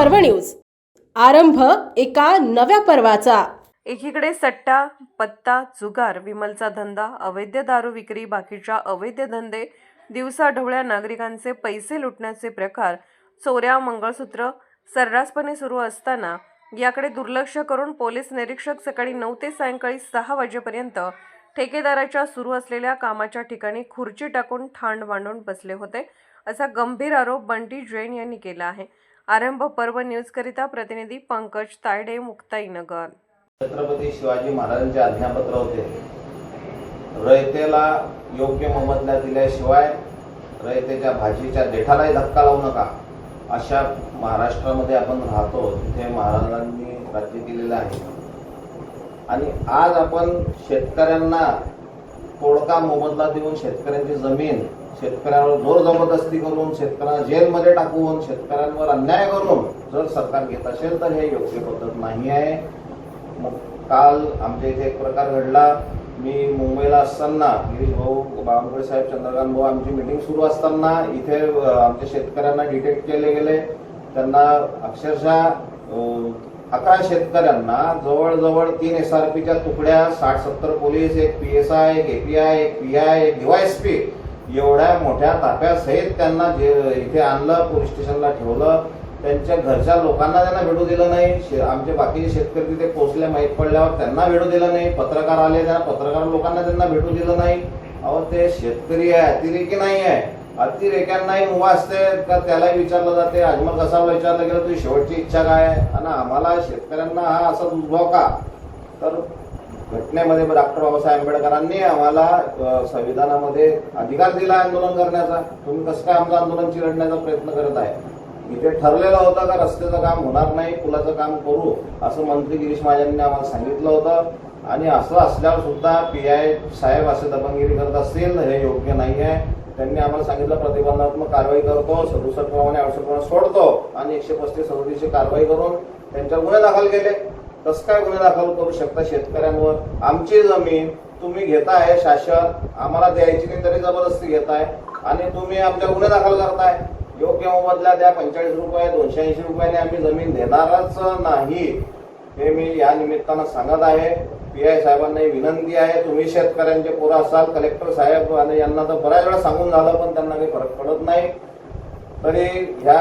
पर्व न्यूज. आरंभ एका नव्या पर्वाचा. एकीकडे सट्टा पत्ता जुगार विमलचा धंदा अवैध दारू विक्री बाकीच्या अवैध धंदे दिवसाढवळ्या नागरिकांचे पैसे लुटण्याचे प्रकार चोऱ्या मंगळसूत्र सर्रासपणे सुरू असताना याकडे दुर्लक्ष करून पोलीस निरीक्षक सकाळी नऊ ते सायंकाळी सहा वाजेपर्यंत ठेकेदाराच्या सुरू असलेल्या कामाच्या ठिकाणी खुर्ची टाकून ठाण मांडून बसले होते असा गंभीर आरोप बंटी जैन यांनी केला आहे. आरंभ पर्व न्यूजकरिता प्रतिनिधी पंकज तायडे मुक्ताईनगर. छत्रपती शिवाजी महाराजांचे आज्ञापत्र होते. रयतेला योग्य मोबदला दिल्याशिवाय रयतेच्या भाजीच्या देठालाही धक्का लावू नका. अशा महाराष्ट्रामध्ये आपण राहतो तिथे महाराजांनी राज्य केलेलं आहे. आणि आज आपण शेतकऱ्यांना तोडका मोबदला देऊन शेतकऱ्यांची जमीन शेतकऱ्यांवर जोर जबरदस्ती करून शेतकऱ्यांना जेलमध्ये टाकून शेतकऱ्यांवर अन्याय करून जर सरकार घेत असेल तर हे योग्य पद्धत नाही आहे. मग काल आमच्या इथे एक प्रकार घडला. मी मुंबईला असताना गिरीश भाऊ बावनकुळे साहेब चंद्रकांत भाऊ आमची मीटिंग सुरू असताना इथे आमच्या शेतकऱ्यांना डिटेक्ट केले गेले. त्यांना अक्षरशः अकरा शेतकऱ्यांना जवळजवळ तीन एस आर पीच्या तुकड्या साठ सत्तर पोलीस एक पी एस आय एक एपीआय एक पी आय एक डीवायएसपी एवढ्या मोठ्या ताफ्यासहित त्यांना जे इथे आणलं पोलीस स्टेशनला ठेवलं त्यांच्या घरच्या लोकांना त्यांना भेटू दिलं नाही. शे- आमचे बाकीचे शेतकरी तिथे पोचले माहीत पडल्यावर त्यांना भेटू दिलं नाही. पत्रकार आले त्यांना पत्रकार लोकांना त्यांना भेटू दिलं नाही. अहो ते शेतकरी आहे अतिरेकी नाही आहे. अतिरेक्यांनाही मुभा का त्यालाही विचारलं जाते अजमल कसाला विचारलं गेलं तुझी शेवटची इच्छा काय आहे? आणि आम्हाला शेतकऱ्यांना हा असा दुजभाव का? तर घटनेमध्ये डॉक्टर बाबासाहेब आंबेडकरांनी आम्हाला संविधानामध्ये अधिकार दिला आंदोलन करण्याचा. तुम्ही कसं काय आमचं आंदोलन चिरडण्याचा प्रयत्न करत आहे? इथे ठरलेलं होतं का रस्त्याचं काम होणार नाही पुलाचं काम करू असं मंत्री गिरीश महाजनने आम्हाला सांगितलं होतं. आणि असं असल्यावर सुद्धा पी आय साहेब असे दबंगिरी करत असतील हे योग्य नाही आहे त्यांनी आम्हाला सांगितलं प्रतिबंधात्मक कारवाई करतो सदुसष्ट प्रमाणे आवश्यक प्रमाणे सोडतो. आणि एकशे पस्तीस सदोतीसची कारवाई करून त्यांच्यावर गुन्हे दाखल केले. कसं काय गुन्हे दाखल करू शकता शेतकऱ्यांवर? आमची जमीन तुम्ही घेताय शासन आम्हाला द्यायची नाही तरी जबरदस्ती घेताय. आणि तुम्ही आमच्या गुन्हे दाखल करताय. योग्य मोबदला द्या पंचेचाळीस रुपये दोनशे ऐंशी रुपयाने आम्ही जमीन देणारच नाही. हे मी या निमित्तानं सांगत आहे. पी आय साहेबांना विनंती आहे. तुम्ही शेतकऱ्यांचे पोरं असाल कलेक्टर साहेब आणि यांना तर बऱ्याच वेळा सांगून झालं पण त्यांना काही फरक पडत नाही. तरी ह्या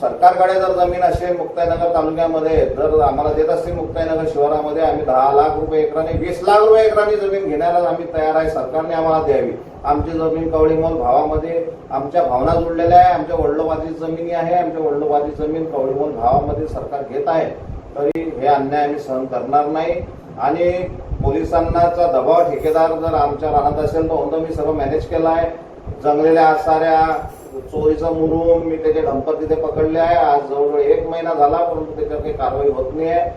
सरकारकडे जर जमीन असेल मुक्ताईनगर तालुक्यामध्ये जर आम्हाला देत असतील मुक्ताईनगर शहरामध्ये आम्ही दहा लाख रुपये एकराने वीस लाख रुपये एकराने जमीन घेण्याला आम्ही तयार आहे सरकारने आम्हाला द्यावी. आमची जमीन कवळीमोल भावामध्ये आमच्या भावना जुळलेल्या आहे आमच्या वडलोबाची जमिनी आहे आमच्या वडलोबाची जमीन कवळीमोल भावामध्ये सरकार घेत आहे. तरी हे अन्याय आम्ही सहन करणार नाही. आणि पोलिसांनाचा दबाव ठेकेदार जर आमच्या राहत असेल तर मी सर्व मॅनेज केला आहे. जंगलेल्या साऱ्या चोरीचा मुरुम मी त्याचे डंपर तिथे पकडले आहे. आज जवळजवळ एक महिना झाला परंतु त्याच्यावर काही कारवाई होत नाही आहे.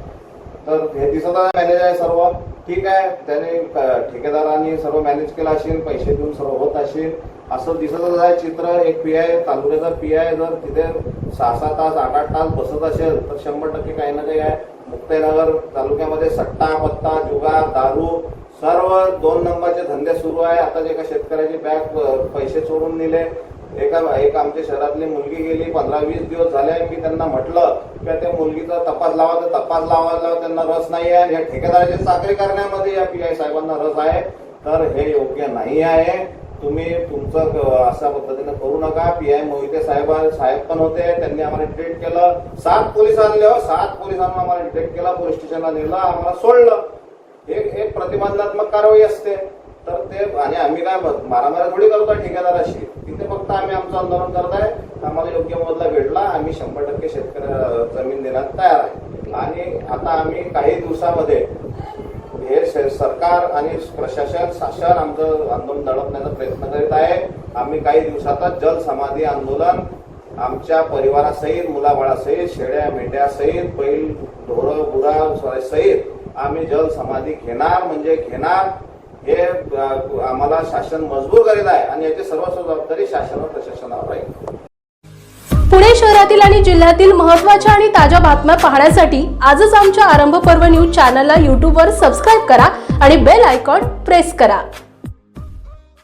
तर हे दिसत आहे मॅनेज आहे सर्व. ठीक आहे त्याने ठेकेदाराने ठेकेदारांनी सर्व मॅनेज केलं असेल पैसे देऊन सर्व होत असेल. असं दिसतच आहे चित्र एक पी आय तालुक्याचा पी आय जर तिथे सहा सहा तास आठ आठ तास बसत असेल तर शंभर टक्के काही ना काही आहे. मुक्ताईनगर तालुक्यामध्ये सट्टा पत्ता जुगा दारू सर्व दोन नंबरचे धंदे सुरू आहे. आता जे एका शेतकऱ्याची बॅग पैसे चोरून नेले. एका एक आमच्या शहरातली मुलगी गेली पंधरा वीस दिवस झाले मी त्यांना म्हटलं की त्या मुलगीचा तपास लावा? तर तपास लावायला त्यांना रस नाही आहे आणि या ठेकेदाराची चाकरी करण्यामध्ये या पी आय साहेबांना रस आहे. तर हे योग्य नाही आहे. तुम्ही तुमचं अशा पद्धतीने करू नका. पी आय मोहिते साहेब साहेब पण होते. त्यांनी आम्हाला डिटेक्ट केलं. सात पोलीस आणले हो. सात पोलिसांना आम्हाला डिटेक्ट केला. पोलीस स्टेशनला नेलं. आम्हाला सोडलं. एक एक प्रतिबंधात्मक कारवाई असते. तर ते आणि आम्ही काय म- मारामारी थोडी करतो ठेकेदाराशी. तिथे फक्त आम्ही आमचं आंदोलन करत आहे आम्हाला योग्य मोबदला भेटला. आम्ही शंभर टक्के शेतकऱ्या जमीन देण्यात तयार आहे. आणि आता आम्ही काही दिवसामध्ये हे सरकार आणि प्रशासन शासन आमचं आंदोलन दडपण्याचा प्रयत्न करीत आहे. आम्ही काही दिवसातच जल समाधी आंदोलन आमच्या परिवारासहित मुलाबाळासहित शेळ्या मेंढ्यासहित बैल ढोरं गुरा सहित आम्ही जल समाधी घेणार म्हणजे घेणार. हे आम्हाला शासन मजबूर करीत आहे आणि याची सर्वस्व जबाबदारी शासन प्रशासनावर आहे पुणे शहरातील आणि जिल्ह्यातील महत्त्वाच्या आणि ताज्या बातम्या पाहण्यासाठी आजच आमच्या आरंभ पर्व न्यूज चॅनलला यूट्यूबवर सबस्क्राईब करा आणि बेल आयकॉन प्रेस करा.